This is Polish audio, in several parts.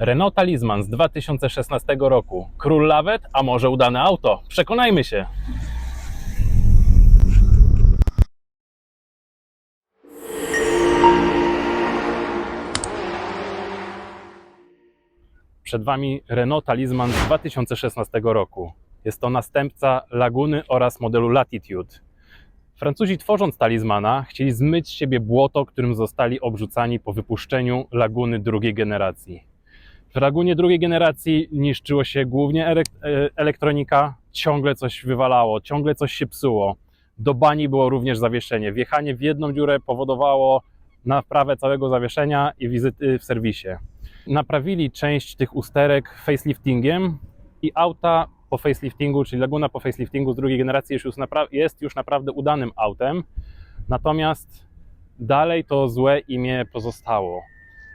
Renault Talisman z 2016 roku. Król lawet, a może udane auto? Przekonajmy się. Przed Wami Renault Talisman z 2016 roku. Jest to następca Laguny oraz modelu Latitude. Francuzi tworząc talizmana chcieli zmyć z siebie błoto, którym zostali obrzucani po wypuszczeniu Laguny drugiej generacji. W Lagunie drugiej generacji niszczyło się głównie e, elektronika, ciągle coś wywalało, ciągle coś się psuło. Do bani było również zawieszenie. Wjechanie w jedną dziurę powodowało naprawę całego zawieszenia i wizyty w serwisie. Naprawili część tych usterek faceliftingiem i auta po faceliftingu, czyli Laguna po faceliftingu z drugiej generacji jest już, jest już naprawdę udanym autem. Natomiast dalej to złe imię pozostało.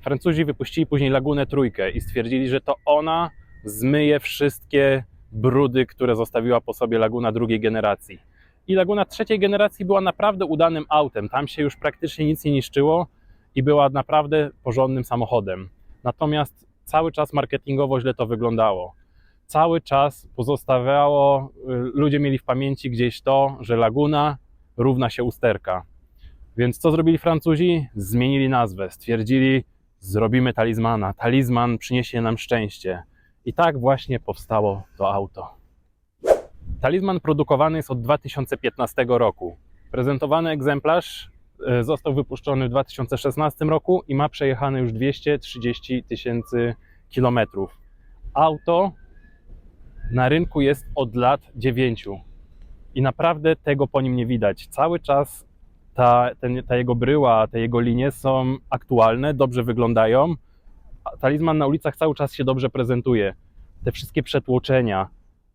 Francuzi wypuścili później Lagunę trójkę i stwierdzili, że to ona zmyje wszystkie brudy, które zostawiła po sobie Laguna drugiej generacji. I Laguna trzeciej generacji była naprawdę udanym autem. Tam się już praktycznie nic nie niszczyło i była naprawdę porządnym samochodem. Natomiast cały czas marketingowo źle to wyglądało. Cały czas pozostawiało, y, ludzie mieli w pamięci gdzieś to, że Laguna równa się usterka. Więc co zrobili Francuzi? Zmienili nazwę. Stwierdzili, zrobimy talizmana. Talizman przyniesie nam szczęście. I tak właśnie powstało to auto. Talizman produkowany jest od 2015 roku. Prezentowany egzemplarz e, został wypuszczony w 2016 roku i ma przejechane już 230 tysięcy kilometrów. Auto na rynku jest od lat 9 i naprawdę tego po nim nie widać. Cały czas ta, ten, ta jego bryła, te jego linie są aktualne, dobrze wyglądają. Talizman na ulicach cały czas się dobrze prezentuje. Te wszystkie przetłoczenia,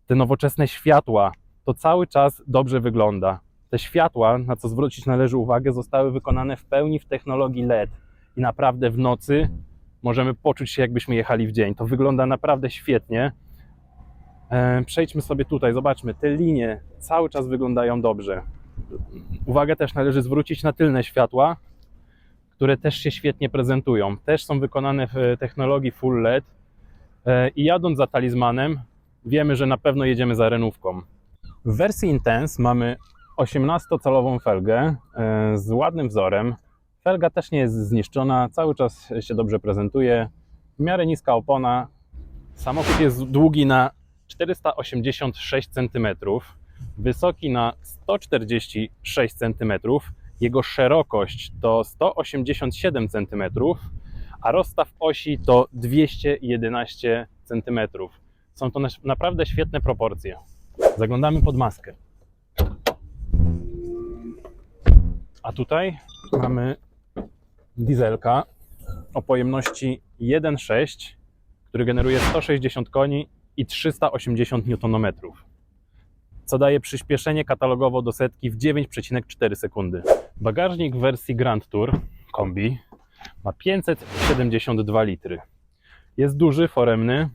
te nowoczesne światła, to cały czas dobrze wygląda. Te światła, na co zwrócić należy uwagę, zostały wykonane w pełni w technologii LED i naprawdę w nocy możemy poczuć się, jakbyśmy jechali w dzień. To wygląda naprawdę świetnie. E, Przejdźmy sobie tutaj, zobaczmy, te linie cały czas wyglądają dobrze. Uwagę też należy zwrócić na tylne światła, które też się świetnie prezentują. Też są wykonane w technologii Full LED E, i jadąc za talizmanem wiemy, że na pewno jedziemy za renówką. W wersji Intense mamy 18-calową felgę e, z ładnym wzorem. Felga też nie jest zniszczona, cały czas się dobrze prezentuje. W miarę niska opona. Samochód jest długi na 486 cm, wysoki na 146 cm. Jego szerokość to 187 cm, a rozstaw osi to 211 cm. Są to na- naprawdę świetne proporcje. Zaglądamy pod maskę. A tutaj mamy dieselka o pojemności 1,6, który generuje 160 koni i 380 Nm, co daje przyspieszenie katalogowo do setki w 9,4 sekundy. Bagażnik w wersji Grand Tour kombi ma 572 litry. Jest duży, foremny.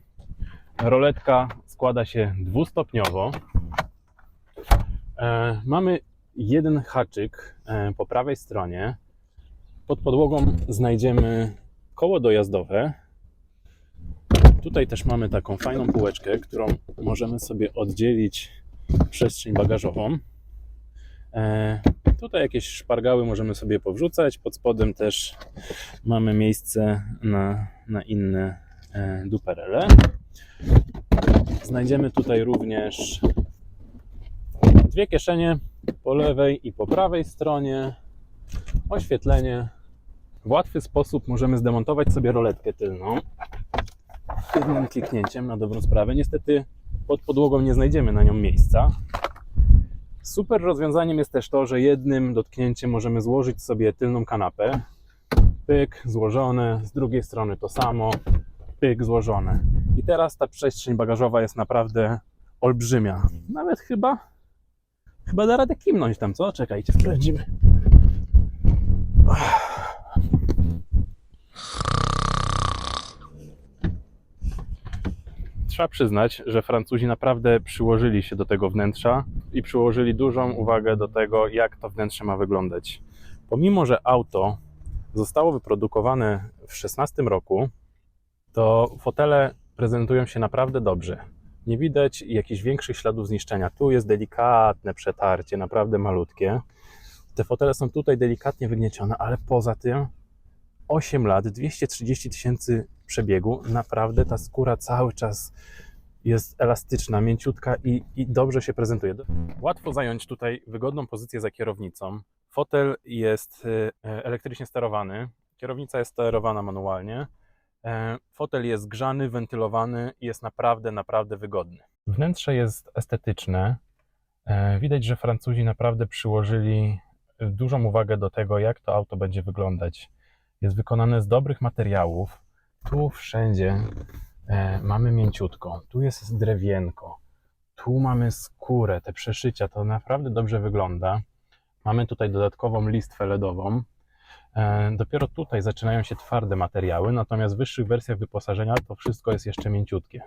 Roletka składa się dwustopniowo. E, mamy jeden haczyk e, po prawej stronie. Pod podłogą znajdziemy koło dojazdowe. Tutaj też mamy taką fajną półeczkę, którą możemy sobie oddzielić przestrzeń bagażową. E, Tutaj jakieś szpargały możemy sobie powrzucać. Pod spodem też mamy miejsce na, na inne e, duperele. Znajdziemy tutaj również dwie kieszenie po lewej i po prawej stronie. Oświetlenie. W łatwy sposób możemy zdemontować sobie roletkę tylną. Jednym kliknięciem na dobrą sprawę. Niestety pod podłogą nie znajdziemy na nią miejsca. Super rozwiązaniem jest też to, że jednym dotknięciem możemy złożyć sobie tylną kanapę. Pyk, złożone, z drugiej strony to samo, pyk, złożone. I teraz ta przestrzeń bagażowa jest naprawdę olbrzymia. Nawet chyba, chyba da radę kimnąć tam, co? Czekajcie, sprawdzimy. Trzeba przyznać, że Francuzi naprawdę przyłożyli się do tego wnętrza i przyłożyli dużą uwagę do tego, jak to wnętrze ma wyglądać. Pomimo, że auto zostało wyprodukowane w 16 roku, to fotele prezentują się naprawdę dobrze. Nie widać jakichś większych śladów zniszczenia. Tu jest delikatne przetarcie, naprawdę malutkie. Te fotele są tutaj delikatnie wygniecione, ale poza tym 8 lat, 230 tysięcy przebiegu, naprawdę ta skóra cały czas jest elastyczna, mięciutka i, i dobrze się prezentuje. Łatwo zająć tutaj wygodną pozycję za kierownicą. Fotel jest e, elektrycznie sterowany, kierownica jest sterowana manualnie. E, Fotel jest grzany, wentylowany i jest naprawdę, naprawdę wygodny. Wnętrze jest estetyczne. E, Widać, że Francuzi naprawdę przyłożyli dużą uwagę do tego, jak to auto będzie wyglądać. Jest wykonane z dobrych materiałów. Tu wszędzie e, mamy mięciutko, tu jest drewienko, tu mamy skórę, te przeszycia, to naprawdę dobrze wygląda. Mamy tutaj dodatkową listwę LEDową. E, Dopiero tutaj zaczynają się twarde materiały, natomiast w wyższych wersjach wyposażenia to wszystko jest jeszcze mięciutkie.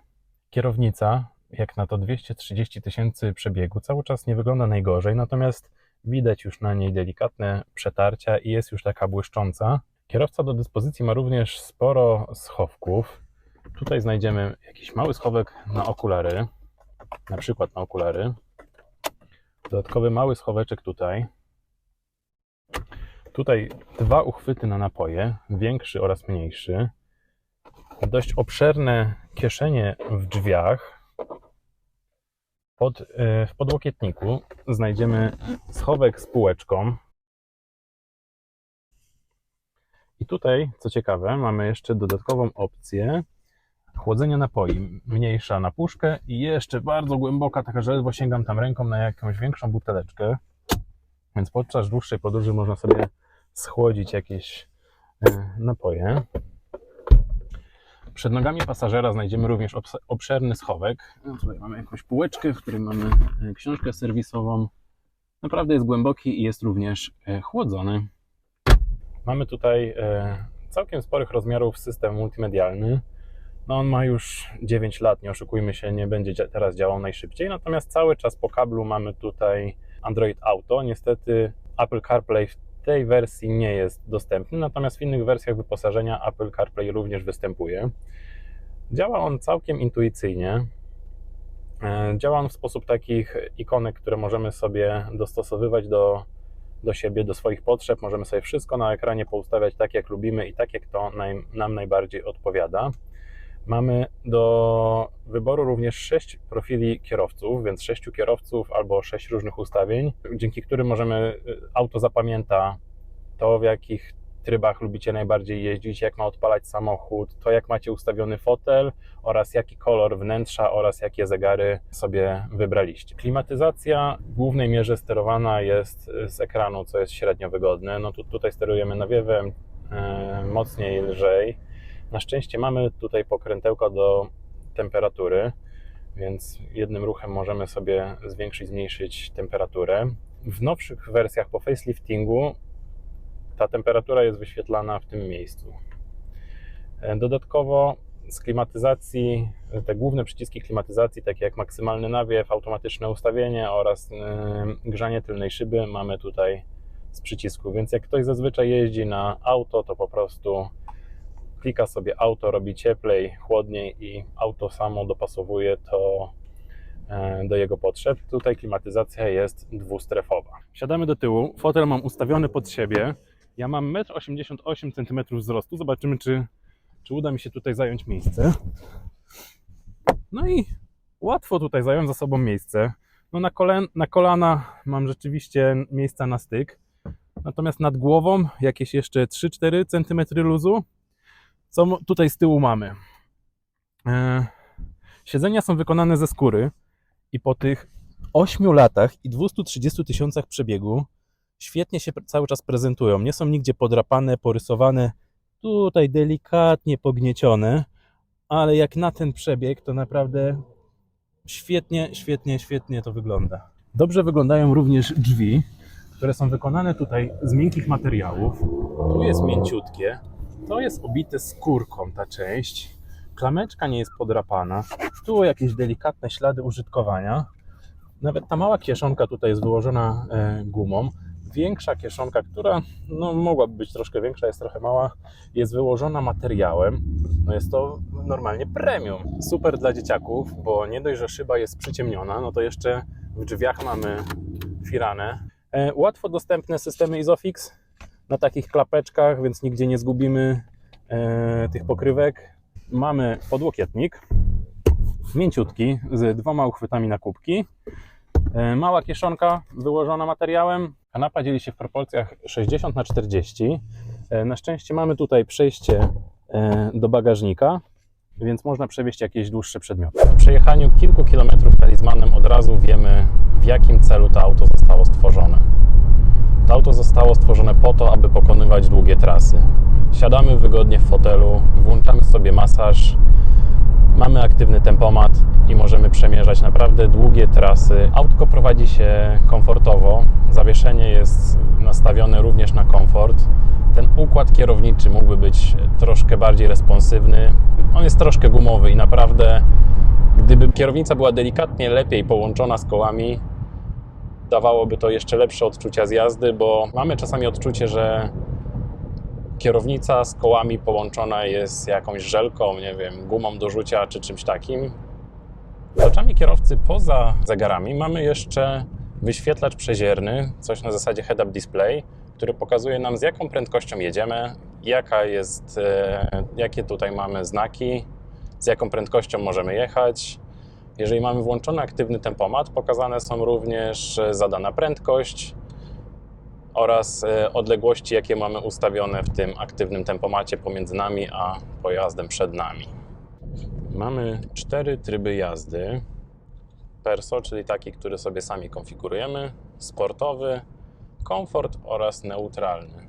Kierownica, jak na to 230 tysięcy przebiegu, cały czas nie wygląda najgorzej, natomiast widać już na niej delikatne przetarcia i jest już taka błyszcząca. Kierowca do dyspozycji ma również sporo schowków. Tutaj znajdziemy jakiś mały schowek na okulary, na przykład na okulary. Dodatkowy mały schoweczek tutaj. Tutaj dwa uchwyty na napoje, większy oraz mniejszy. Dość obszerne kieszenie w drzwiach. Pod, e, w podłokietniku znajdziemy schowek z półeczką. I tutaj, co ciekawe, mamy jeszcze dodatkową opcję chłodzenia napoi. Mniejsza na puszkę i jeszcze bardzo głęboka, taka, że ledwo sięgam tam ręką na jakąś większą buteleczkę. Więc podczas dłuższej podróży można sobie schłodzić jakieś e, napoje. Przed nogami pasażera znajdziemy również obs- obszerny schowek. No, tutaj mamy jakąś półeczkę, w której mamy e, książkę serwisową. Naprawdę jest głęboki i jest również e, chłodzony. Mamy tutaj e, całkiem sporych rozmiarów system multimedialny. No on ma już 9 lat, nie oszukujmy się, nie będzie teraz działał najszybciej. Natomiast cały czas po kablu mamy tutaj Android Auto. Niestety Apple CarPlay w tej wersji nie jest dostępny, natomiast w innych wersjach wyposażenia Apple CarPlay również występuje. Działa on całkiem intuicyjnie. E, Działa on w sposób takich ikonek, które możemy sobie dostosowywać do, do siebie, do swoich potrzeb. Możemy sobie wszystko na ekranie poustawiać tak, jak lubimy i tak, jak to nam najbardziej odpowiada. Mamy do wyboru również sześć profili kierowców, więc sześciu kierowców albo sześć różnych ustawień, dzięki którym możemy, y, auto zapamięta to, w jakich trybach lubicie najbardziej jeździć, jak ma odpalać samochód, to jak macie ustawiony fotel oraz jaki kolor wnętrza oraz jakie zegary sobie wybraliście. Klimatyzacja w głównej mierze sterowana jest z ekranu, co jest średnio wygodne. No tu, tutaj sterujemy nawiewem, e, mocniej, lżej. Na szczęście mamy tutaj pokrętełko do temperatury, więc jednym ruchem możemy sobie zwiększyć, zmniejszyć temperaturę. W nowszych wersjach po faceliftingu ta temperatura jest wyświetlana w tym miejscu. E, Dodatkowo z klimatyzacji, te główne przyciski klimatyzacji, takie jak maksymalny nawiew, automatyczne ustawienie oraz yy, grzanie tylnej szyby mamy tutaj z przycisku. Więc jak ktoś zazwyczaj jeździ na auto, to po prostu klika sobie auto, robi cieplej, chłodniej i auto samo dopasowuje to e, do jego potrzeb. Tutaj klimatyzacja jest dwustrefowa. Siadamy do tyłu, fotel mam ustawiony pod siebie. Ja mam 1,88 cm wzrostu. Zobaczymy, czy, czy uda mi się tutaj zająć miejsce. No i łatwo tutaj zająć za sobą miejsce. No na, kolen, na kolana mam rzeczywiście miejsca na styk. Natomiast nad głową jakieś jeszcze 3-4 cm luzu. Co tutaj z tyłu mamy? E, siedzenia są wykonane ze skóry i po tych 8 latach i 230 tysiącach przebiegu świetnie się cały czas prezentują. Nie są nigdzie podrapane, porysowane, tutaj delikatnie pogniecione, ale jak na ten przebieg, to naprawdę świetnie, świetnie, świetnie to wygląda. Dobrze wyglądają również drzwi, które są wykonane tutaj z miękkich materiałów. Tu jest mięciutkie, to jest obite skórką ta część. Klameczka nie jest podrapana. Tu jakieś delikatne ślady użytkowania. Nawet ta mała kieszonka tutaj jest wyłożona e, gumą. Większa kieszonka, która no, mogłaby być troszkę większa, jest trochę mała, jest wyłożona materiałem. No jest to normalnie premium. Super dla dzieciaków, bo nie dość, że szyba jest przyciemniona, no to jeszcze w drzwiach mamy firanę. E, łatwo dostępne systemy Isofix na takich klapeczkach, więc nigdzie nie zgubimy e, tych pokrywek. Mamy podłokietnik, mięciutki, z dwoma uchwytami na kubki. E, Mała kieszonka wyłożona materiałem. Kanapa dzieli się w proporcjach 60 na 40. E, Na szczęście mamy tutaj przejście e, do bagażnika, więc można przewieźć jakieś dłuższe przedmioty. W przejechaniu kilku kilometrów talizmanem od razu wiemy, w jakim celu to auto zostało stworzone. To auto zostało stworzone po to, aby pokonywać długie trasy. Siadamy wygodnie w fotelu, włączamy sobie masaż, mamy aktywny tempomat i możemy przemierzać naprawdę długie trasy. Autko prowadzi się komfortowo, zawieszenie jest nastawione również na komfort. Ten układ kierowniczy mógłby być troszkę bardziej responsywny. On jest troszkę gumowy i naprawdę, gdyby kierownica była delikatnie lepiej połączona z kołami, dawałoby to jeszcze lepsze odczucia z jazdy, bo mamy czasami odczucie, że kierownica z kołami połączona jest jakąś żelką, nie wiem, gumą do rzucia czy czymś takim. Z oczami kierowcy poza zegarami mamy jeszcze wyświetlacz przezierny, coś na zasadzie head-up display, który pokazuje nam z jaką prędkością jedziemy, jaka jest, e, jakie tutaj mamy znaki, z jaką prędkością możemy jechać. Jeżeli mamy włączony aktywny tempomat, pokazane są również e, zadana prędkość, oraz e, odległości, jakie mamy ustawione w tym aktywnym tempomacie pomiędzy nami a pojazdem przed nami. Mamy cztery tryby jazdy. Perso, czyli taki, który sobie sami konfigurujemy, sportowy, komfort oraz neutralny.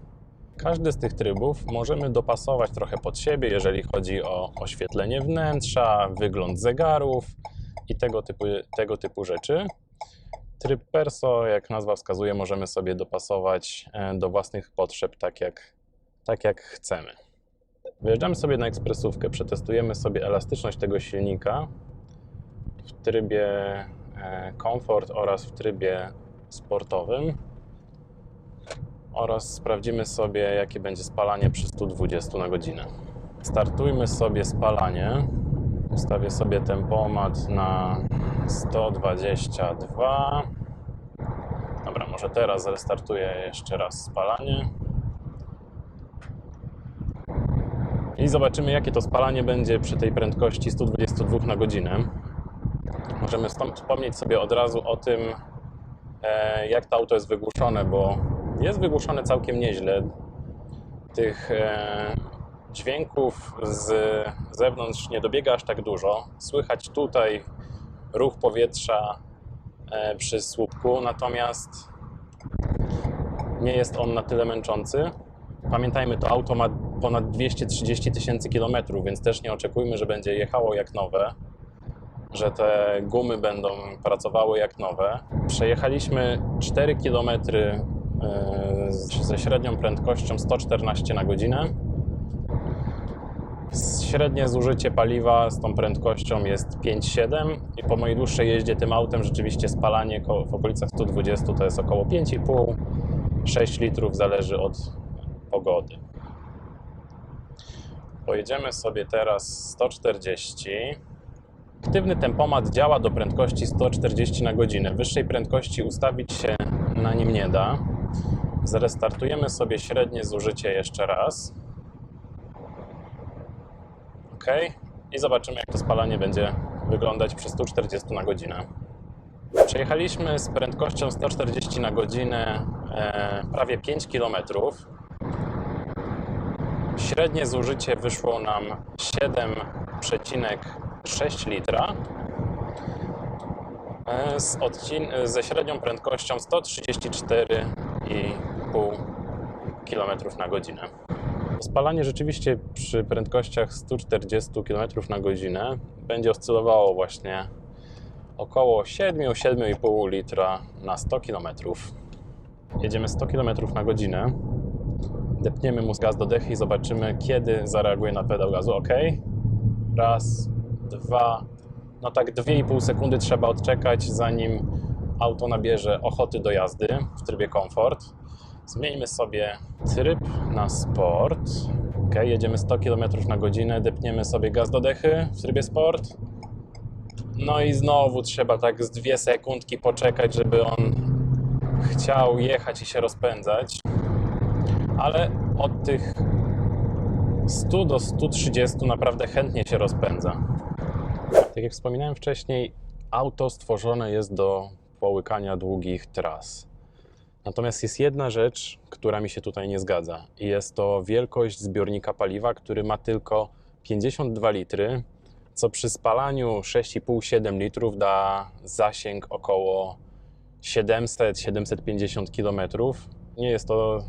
Każdy z tych trybów możemy dopasować trochę pod siebie, jeżeli chodzi o oświetlenie wnętrza, wygląd zegarów i tego typu, tego typu rzeczy. Tryb perso, jak nazwa wskazuje, możemy sobie dopasować e, do własnych potrzeb tak jak, tak jak chcemy. Wyjeżdżamy sobie na ekspresówkę, przetestujemy sobie elastyczność tego silnika w trybie e, komfort oraz w trybie sportowym oraz sprawdzimy sobie jakie będzie spalanie przy 120 na godzinę. Startujmy sobie spalanie. Ustawię sobie tempomat na 122. Dobra, może teraz restartuję jeszcze raz spalanie. I zobaczymy, jakie to spalanie będzie przy tej prędkości 122 na godzinę. Możemy wspom- wspomnieć sobie od razu o tym, e, jak to auto jest wygłuszone, bo jest wygłuszone całkiem nieźle. Tych e, dźwięków z zewnątrz nie dobiega aż tak dużo. Słychać tutaj ruch powietrza e, przy słupku, natomiast nie jest on na tyle męczący. Pamiętajmy, to auto ma ponad 230 tysięcy kilometrów, więc też nie oczekujmy, że będzie jechało jak nowe, że te gumy będą pracowały jak nowe. Przejechaliśmy 4 km ze średnią prędkością 114 na godzinę. Średnie zużycie paliwa z tą prędkością jest 5,7 i po mojej dłuższej jeździe tym autem rzeczywiście spalanie w okolicach 120 to jest około 5,5-6 litrów, zależy od pogody. Pojedziemy sobie teraz 140. Aktywny tempomat działa do prędkości 140 na godzinę. Wyższej prędkości ustawić się na nim nie da. Zrestartujemy sobie średnie zużycie jeszcze raz. OK. I zobaczymy, jak to spalanie będzie wyglądać przy 140 na godzinę. Przejechaliśmy z prędkością 140 na godzinę e, prawie 5 km. Średnie zużycie wyszło nam 7,6 litra e, z odcin- ze średnią prędkością 134,5 km na godzinę. Spalanie rzeczywiście przy prędkościach 140 km na godzinę będzie oscylowało właśnie około 7-7,5 litra na 100 km. Jedziemy 100 km na godzinę. Depniemy mu gaz do dechy i zobaczymy, kiedy zareaguje na pedał gazu. OK. Raz, dwa. No tak 2,5 sekundy trzeba odczekać, zanim auto nabierze ochoty do jazdy w trybie komfort. Zmieńmy sobie tryb na sport. Ok, jedziemy 100 km na godzinę, depniemy sobie gaz do dechy w trybie sport. No i znowu trzeba tak z dwie sekundki poczekać, żeby on chciał jechać i się rozpędzać. Ale od tych 100 do 130 naprawdę chętnie się rozpędza. Tak jak wspominałem wcześniej, auto stworzone jest do połykania długich tras. Natomiast jest jedna rzecz, która mi się tutaj nie zgadza. I jest to wielkość zbiornika paliwa, który ma tylko 52 litry, co przy spalaniu 6,5-7 litrów da zasięg około 700-750 km. Nie jest to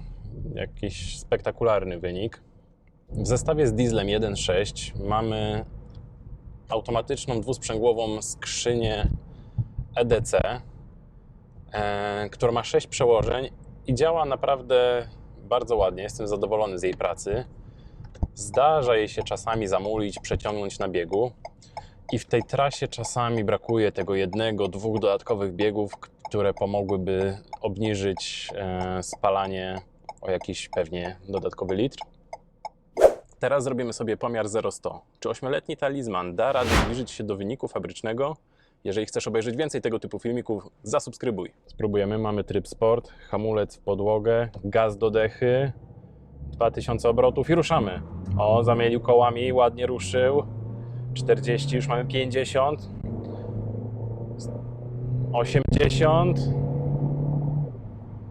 jakiś spektakularny wynik. W zestawie z dieslem 1.6 mamy automatyczną dwusprzęgłową skrzynię EDC, która ma 6 przełożeń i działa naprawdę bardzo ładnie. Jestem zadowolony z jej pracy. Zdarza jej się czasami zamulić, przeciągnąć na biegu. I w tej trasie czasami brakuje tego jednego, dwóch dodatkowych biegów, które pomogłyby obniżyć e, spalanie o jakiś pewnie dodatkowy litr. Teraz zrobimy sobie pomiar 0-100. Czy 8-letni talizman da radę zbliżyć się do wyniku fabrycznego? Jeżeli chcesz obejrzeć więcej tego typu filmików, zasubskrybuj. Spróbujemy. Mamy tryb sport, hamulec w podłogę, gaz do dechy, 2000 obrotów i ruszamy. O, zamienił kołami, ładnie ruszył. 40, już mamy 50. 80.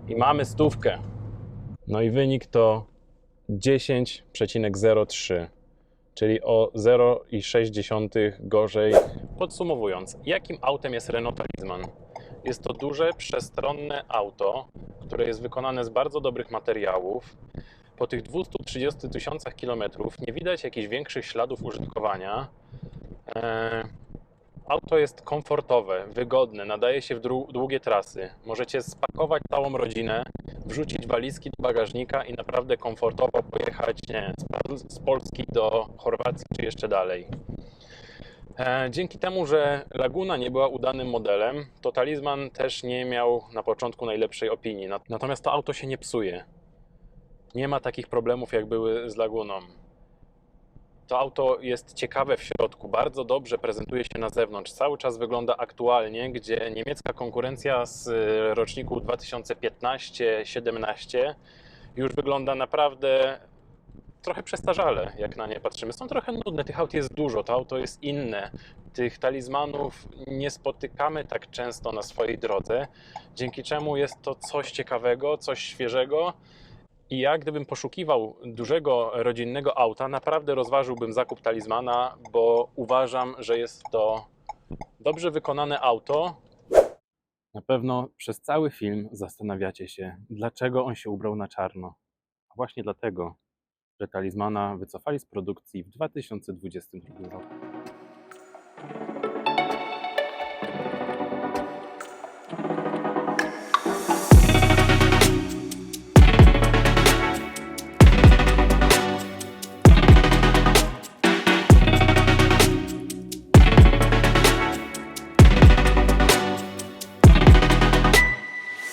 I mamy stówkę. No i wynik to 10,03, czyli o 0,6 gorzej. Podsumowując, jakim autem jest Renault Talisman? Jest to duże, przestronne auto, które jest wykonane z bardzo dobrych materiałów. Po tych 230 tysiącach kilometrów nie widać jakichś większych śladów użytkowania. E, Auto jest komfortowe, wygodne, nadaje się w długie trasy. Możecie spakować całą rodzinę, wrzucić walizki do bagażnika i naprawdę komfortowo pojechać nie, z Polski do Chorwacji czy jeszcze dalej. E, Dzięki temu, że Laguna nie była udanym modelem, to Talisman też nie miał na początku najlepszej opinii. Nat- Natomiast to auto się nie psuje. Nie ma takich problemów, jak były z Laguną. To auto jest ciekawe w środku, bardzo dobrze prezentuje się na zewnątrz. Cały czas wygląda aktualnie, gdzie niemiecka konkurencja z e, roczniku 2015-17 już wygląda naprawdę trochę przestarzale, jak na nie patrzymy. Są trochę nudne, tych aut jest dużo, to auto jest inne. Tych talizmanów nie spotykamy tak często na swojej drodze, dzięki czemu jest to coś ciekawego, coś świeżego. I ja, gdybym poszukiwał dużego rodzinnego auta, naprawdę rozważyłbym zakup talizmana, bo uważam, że jest to dobrze wykonane auto. Na pewno przez cały film zastanawiacie się, dlaczego on się ubrał na czarno. A właśnie dlatego, że talizmana wycofali z produkcji w 2022 roku.